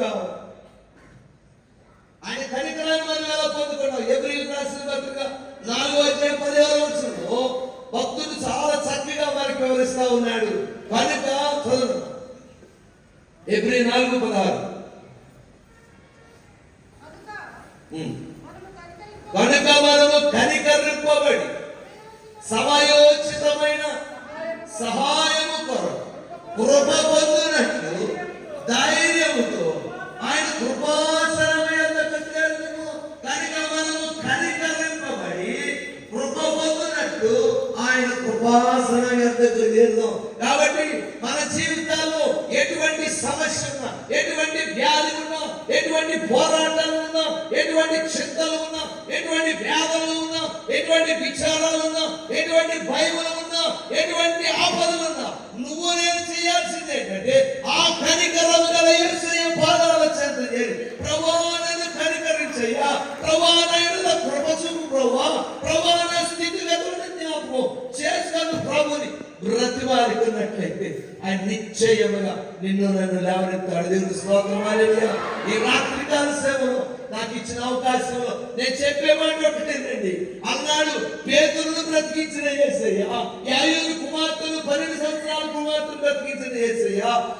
పొందుకుంటావు ఆయన కనికరాన్ని మనం ఎలా పొందుకున్నాం ఎబ్రిల్ రాసిన పత్రిక నాలుగో అధ్యాయం పదిహేను వచ్చంలో భక్తుడు చాలా చక్కగా మనకి వివరిస్తా ఉన్నాడు. కనుక చదువు ఎబ్రి నాలుగు పదహారు. కనుక మనము కనికరింపబడి సమయోచితమైన సహాయము కొరకు కృప పొందు ఆయన కృపాసనం కాబట్టి మన జీవితాల్లో ఎటువంటి సమస్య ఉన్నా ఎటువంటి వ్యాధి ఉన్నా ఎటువంటి పోరాటాలు ఉన్నా ఎటువంటి చింతలు ఉన్నా ఎటువంటి వ్యాధులు ఉన్నా ఎటువంటి విచారాలు ఉన్నా ఎటువంటి భయములు ఉన్నా ఎటువంటి ఆపదలు ఉన్నా నువ్వు నేను చేయాల్సింది ఏంటంటే ఆ కనికరం గల యేసయ్య పాదాల చెంత చేరి ప్రభా నన్ను కనికరించయ్యా. ప్రభా నాయన కృప చూపు ప్రభా. ప్రభా ప్రభుని ఆయన నిశ్చయముగా నిన్ను నన్ను లేవనెత్తాడు. దేవుడు స్తోత్రం. ఈ రాత్రికాల సేవలో నాకు ఇచ్చిన అవకాశంలో నేను చెప్పే మాట ఒకటేనండి అన్నాడు పేదలను బ్రతికించిన ఏసయ్యా. యాయూరు కుమార్తెలు పన్నెండు సంవత్సరాల కుమార్తెలు బ్రతికించిన ఏసయ్యా.